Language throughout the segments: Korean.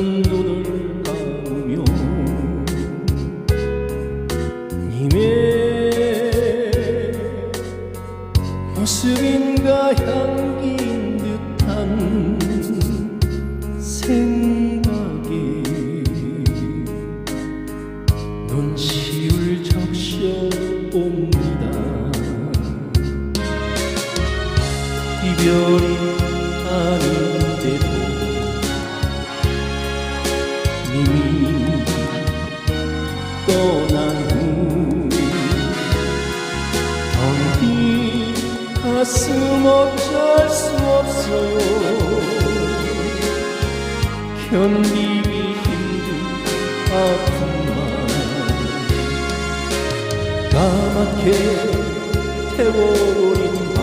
바람인 듯 눈을 견디기 힘든 아픔만 까맣게 태워버린 밤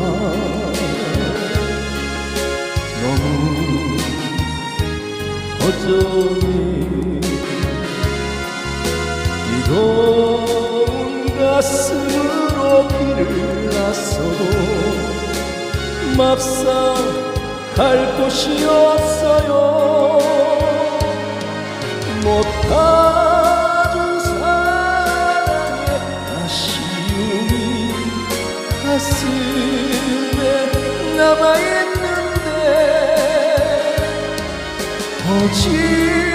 너무 허전해 뜨거운 가슴으로 길을 났어도 막상 갈 곳이 없어요. 못 가준 사랑의 아쉬움이 가슴에 남아있는데 오직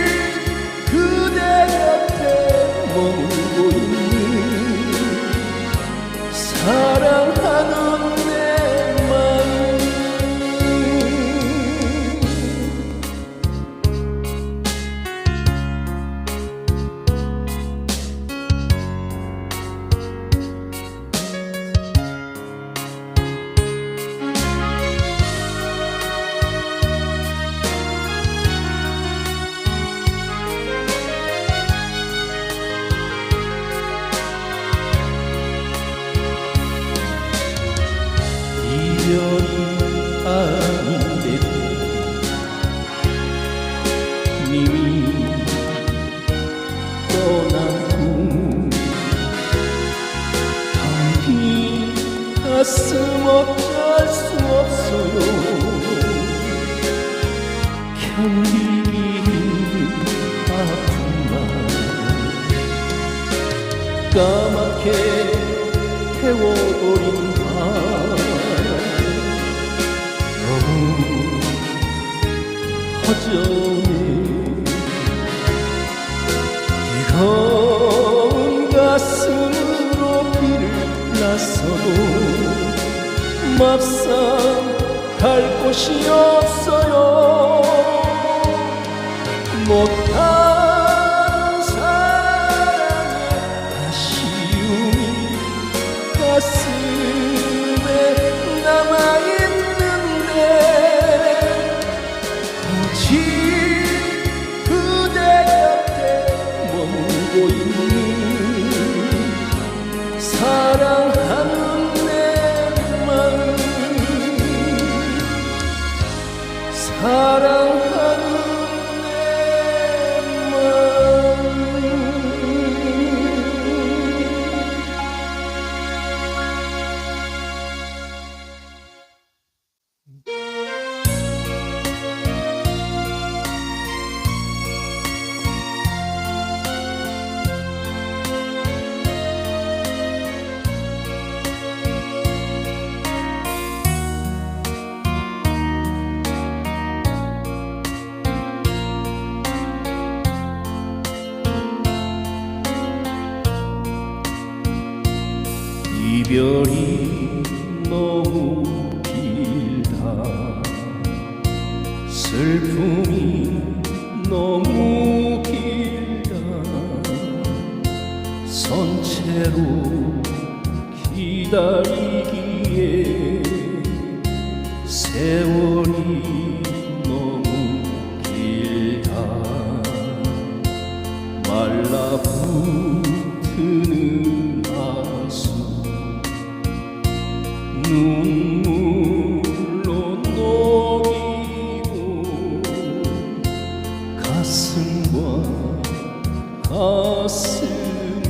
허전해 뜨거운 가슴으로 길을 났어도 막상 갈 곳이 없어요. 못한 이별이 너무 길다. 슬픔이 너무 길다. 선체로 기다리기 가슴과 가슴에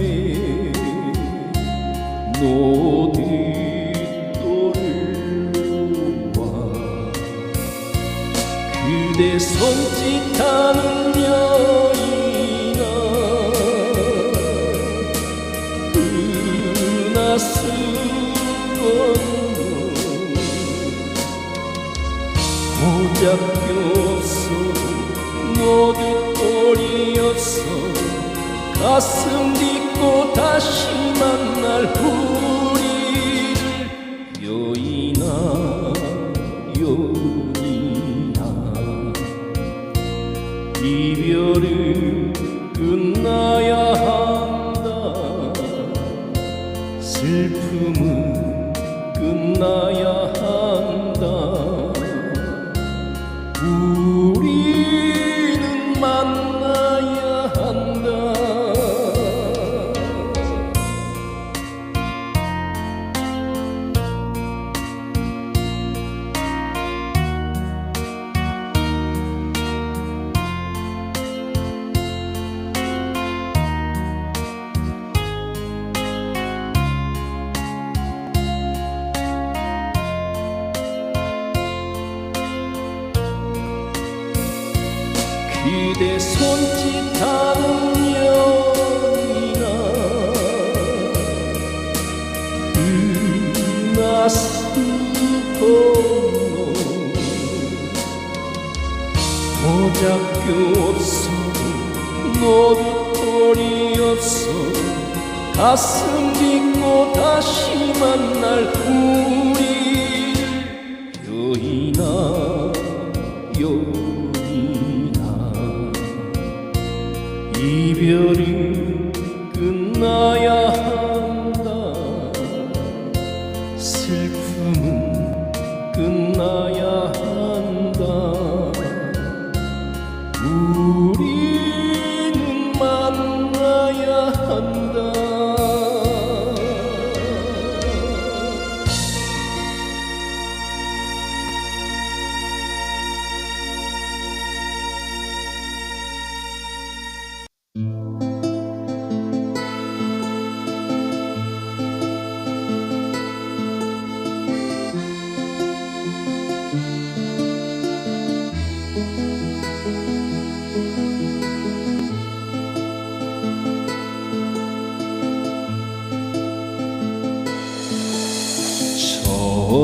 노뒷돌로 와 그대 손짓하는 여인아 은하수 건너 고작교서 노뒷돌이었어. 가슴 딛고 다시 만날 우 그대 손짓하는 여인아 은하수 건너 고작교 없어 노릇돌이 없어 가슴 딛고 다시 만날 우 이별은 끝나야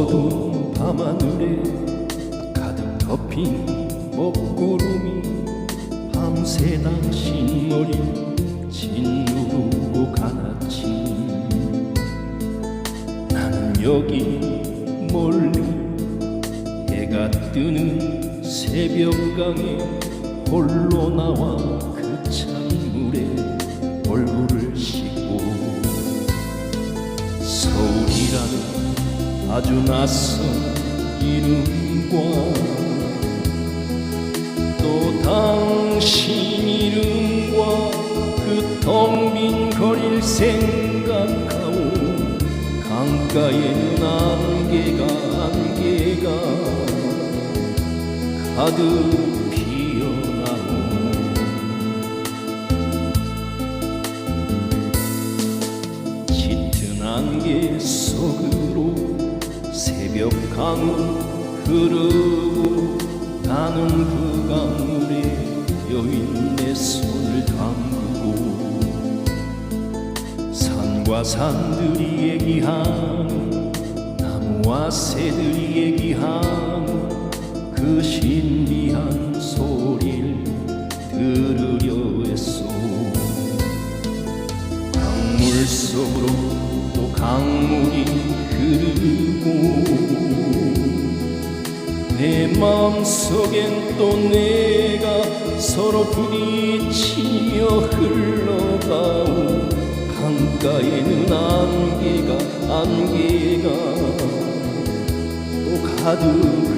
어두운 밤하늘에 가득 덮인 먹구름이 밤새 당신 머리 짓누르고 가났지 나는 여기 멀리 해가 뜨는 새벽강에 홀로 나와 아주 낯선 이름과 또 당신 이름과 그 텅 빈 거리를 생각하오. 강가에는 안개가 안개가 가득 강을 흐르고 나는 그 강물에 여인의 손을 담그고 산과 산들이 얘기하는 나무와 새들이 얘기하는 그 신비한 소리를 들으려 했소. 강물 속으로 또 강물이 흐르고 내 마음속엔 또 내가 서로 부딪히며 흘러가오 강가에는 안개가 안개가 또 가득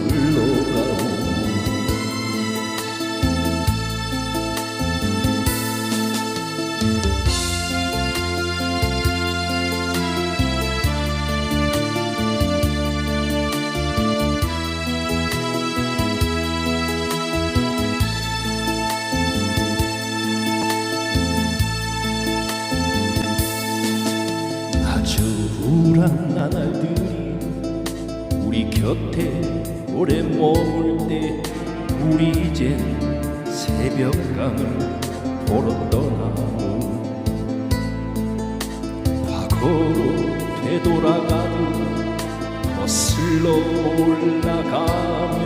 거슬러 올라가며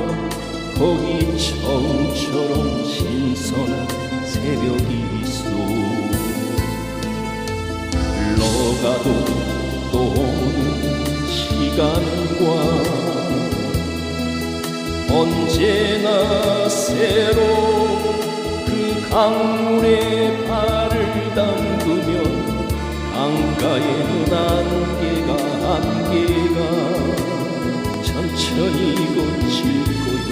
거기 처음처럼 신선한 새벽이 있어 흘러가도 또 오는 시간과 언제나 새로 그 강물에 발을 담그면 강가에는 안개가 안개가 천천히 거칠 거요.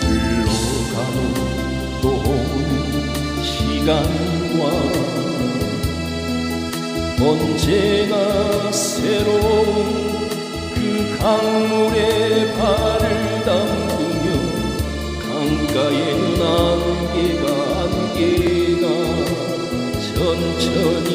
흘러가는 또 오는 시간과 언제나 새로운 그 강물에 발을 담그며 강가에는 안개가 안개가 천천히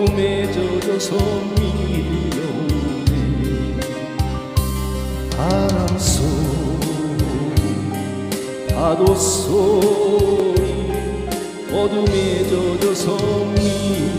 어둠에 젖어서 밀려오네. 바람 소리 파도 소리 어둠에 젖어서 밀려오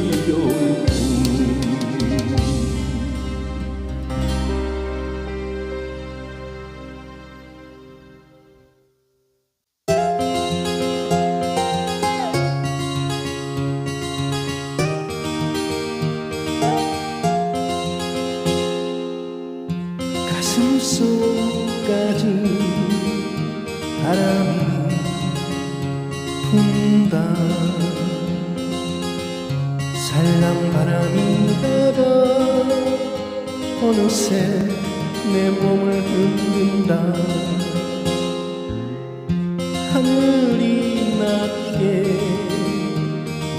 어느새 내 몸을 흔든다. 하늘이 낮게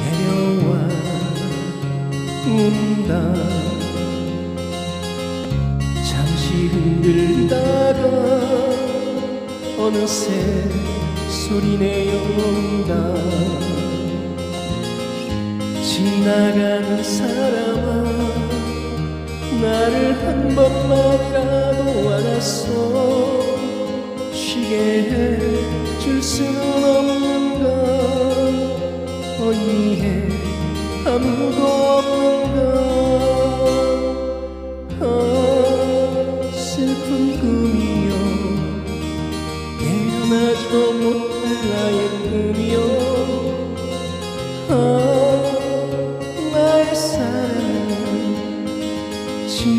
내려와 운다. 잠시 흔들다가 어느새 소리내어 온다. 지나가는 사람아 나를 한 번만이라도 안았어. 쉬게 해줄 수는 없는가? 어이해 아무도 없는가? 아 슬픈 꿈이여 깨어나지도 못할 나의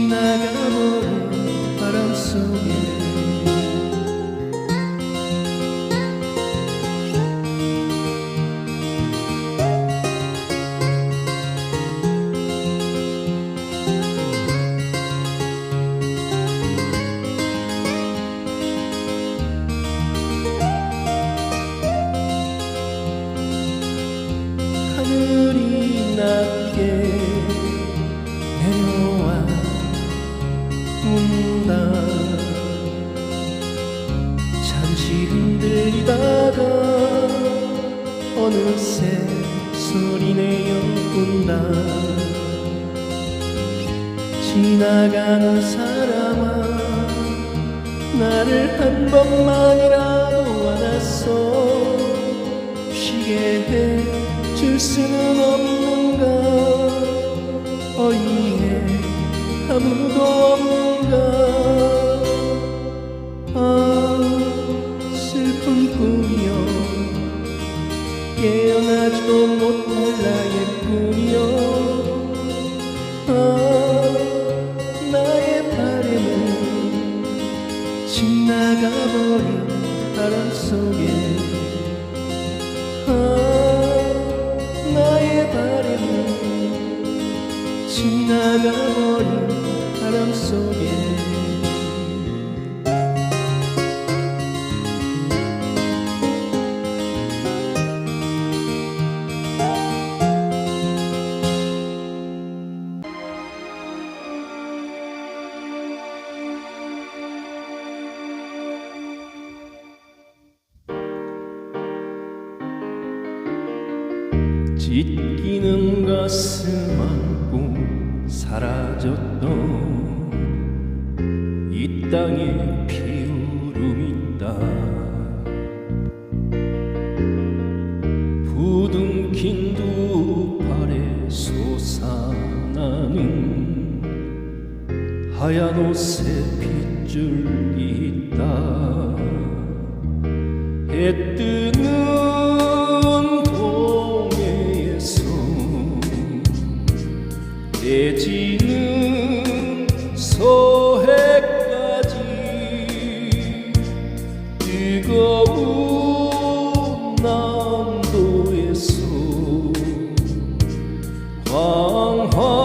나가버린 바람 속에 운다 지나가는 사람아 나를 한 번만이라도 안았어 쉬게 해줄 수는 없는가? 어이해 아무도 없는가? 아 슬픈 꿈이여 깨어나지도 못할 나의 꿈이 지나가버린 바람 속에. 아, 나의 바램은 지나가버린 바람 속에 이 땅에 피우름 있다. 부둥킨 두 팔에 솟아나는 하얀 옷에 핏줄이 있다. 해 뜨는 灯火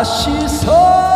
다시 서